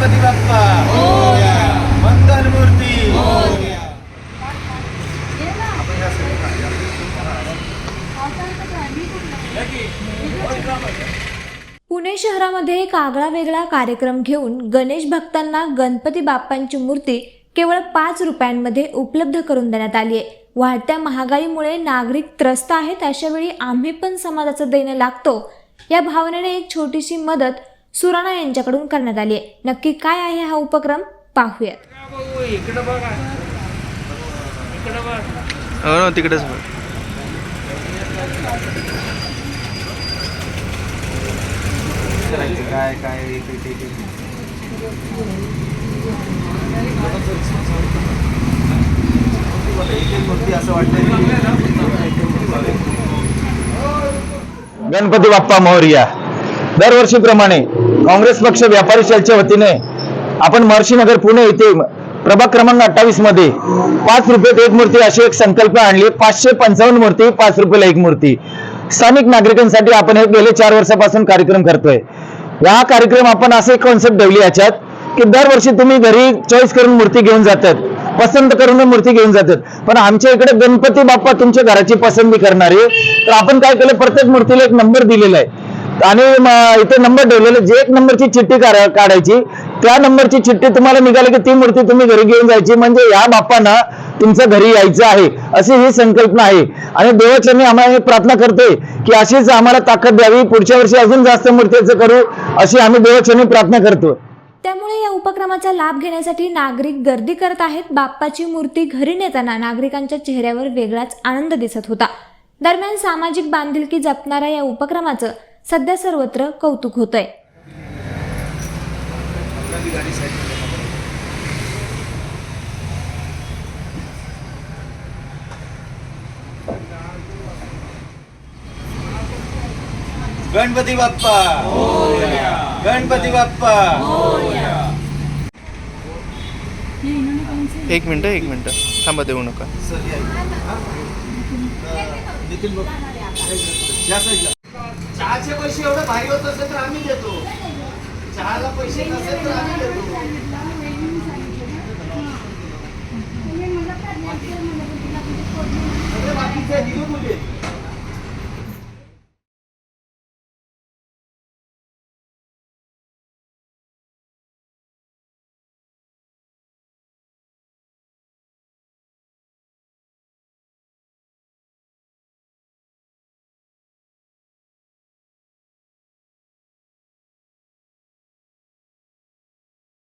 गणपती बाप्पा. मंगल मूर्ती पुणे शहरामध्ये एक आगळा वेगळा कार्यक्रम घेऊन गणेश भक्तांना गणपती बाप्पांची मूर्ती केवळ पाच रुपयांमध्ये उपलब्ध करून देण्यात आली आहे. वाढत्या महागाईमुळे नागरिक त्रस्त आहेत अशावेळी आम्ही पण समाजाचं देणं लागतो. या भावनेने एक छोटीशी मदत सुराणा यांच्याकडून करण्यात आली आहे. नक्की काय आहे हा उपक्रम? पाहूयात. इकडं बघा इकडं बघ हो ना तिकडेच बघ. काय काय मूर्ती असं गणपती बाप्पा मोरया. दरवर्षीप्रमाणे काँग्रेस पक्ष व्यापारी सेलच्या वतीने आपण महर्षीनगर पुणे येथे प्रभाग क्रमांक अठ्ठावीसमध्ये पाच रुपयात एक मूर्ती अशी एक संकल्पना आणली. पाचशे पंचावन्न मूर्ती पाच रुपयाला एक मूर्ती. स्थानिक नागरिकांसाठी आपण हे गेले चार वर्षापासून कार्यक्रम करतोय. हा कार्यक्रम आपण असे कॉन्सेप्ट ठेवली याच्यात की दरवर्षी तुम्ही घरी चॉईस करून मूर्ती घेऊन जातात. पसंत करून मूर्ती घेऊन जातात. पण आमच्या इकडे गणपती बाप्पा तुमच्या घराची पसंती करणारे. तर आपण काय केलं? प्रत्येक मूर्तीला एक नंबर दिलेला आहे. आणि इथे नंबर ठेवलेले जे एक नंबरची चिठ्ठी काढायची त्या नंबरची चिठ्ठी तुम्हाला निघाली की ती मूर्ती तुम्ही घरी घेऊन जायची. म्हणजे या बाप्पांना तुमचं घरी यायचं आहे अशी ही संकल्पना आहे. आणि देवाचरणी आम्हाला प्रार्थना करतोय की अशीच आम्हाला ताकद द्यावी पुढच्या वर्षी अजून जास्त मूर्तीचं करू अशी आम्ही देवाचरणी प्रार्थना करतो. त्यामुळे या उपक्रमाचा लाभ घेण्यासाठी नागरिक गर्दी करत आहेत. बाप्पाची मूर्ती घरी नेताना नागरिकांच्या चेहऱ्यावर वेगळाच आनंद दिसत होता. दरम्यान सामाजिक बांधिलकी जपणाऱ्या या उपक्रमाचं सध्या सर्वत्र कौतुक होतंय. गणपती बाप्पा. गणपती बाप्पा. एक मिनिट एक मिनिट. थांबा देऊ नका नितीन बघ. या साईडला. चहाचे पैसे एवढं भारी होत असेल तर आम्ही देतो. चहाला पैसे नसेल तर आम्ही देतो.